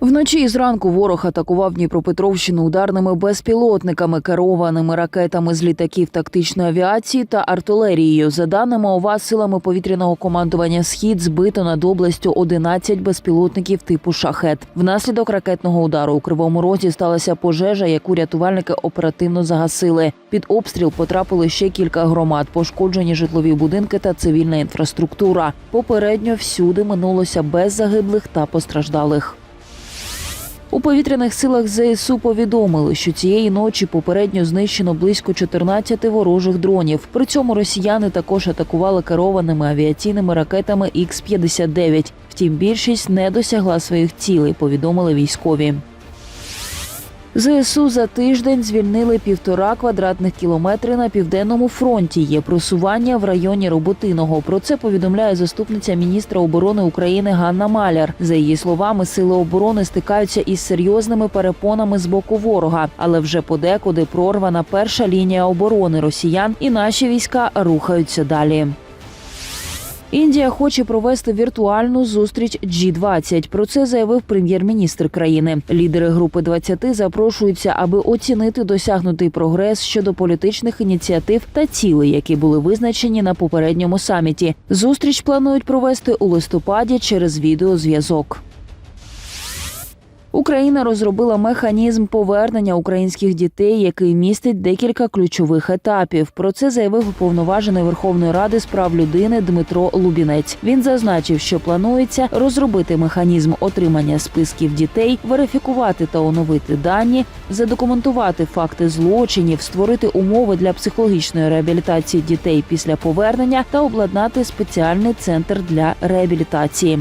Вночі і зранку ворог атакував Дніпропетровщину ударними безпілотниками, керованими ракетами з літаків тактичної авіації та артилерією. За даними ОВА, силами повітряного командування Схід збито над областю 11 безпілотників типу шахет. Внаслідок ракетного удару у кривому розі сталася пожежа, яку рятувальники оперативно загасили. Під обстріл потрапили ще кілька громад, пошкоджені житлові будинки та цивільна інфраструктура. Попередньо всюди минулося без загиблих та постраждалих. У повітряних силах ЗСУ повідомили, що цієї ночі попередньо знищено близько 14 ворожих дронів. При цьому росіяни також атакували керованими авіаційними ракетами Х-59. Втім, більшість не досягла своїх цілей, повідомили військові. ЗСУ за тиждень звільнили півтора квадратних кілометри на південному фронті. Є просування в районі Роботиного. Про це повідомляє заступниця міністра оборони України Ганна Маляр. За її словами, сили оборони стикаються із серйозними перепонами з боку ворога, але вже подекуди прорвана перша лінія оборони росіян, і наші війська рухаються далі. Індія хоче провести віртуальну зустріч G20. Про це заявив прем'єр-міністр країни. Лідери групи 20 запрошуються, аби оцінити досягнутий прогрес щодо політичних ініціатив та цілей, які були визначені на попередньому саміті. Зустріч планують провести у листопаді через відеозв'язок. Україна розробила механізм повернення українських дітей, який містить декілька ключових етапів. Про це заявив уповноважений Верховної Ради з прав людини Дмитро Лубінець. Він зазначив, що планується розробити механізм отримання списків дітей, верифікувати та оновити дані, задокументувати факти злочинів, створити умови для психологічної реабілітації дітей після повернення та обладнати спеціальний центр для реабілітації.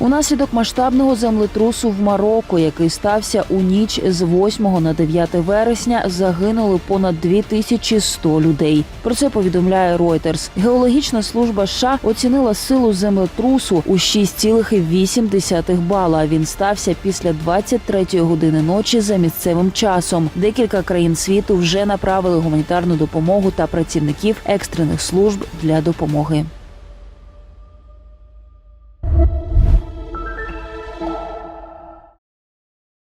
Унаслідок масштабного землетрусу в Марокко, який стався у ніч з 8 на 9 вересня, загинули понад 2100 людей. Про це повідомляє Reuters. Геологічна служба США оцінила силу землетрусу у 6,8 бала. Він стався після 23 години ночі за місцевим часом. Декілька країн світу вже направили гуманітарну допомогу та працівників екстрених служб для допомоги.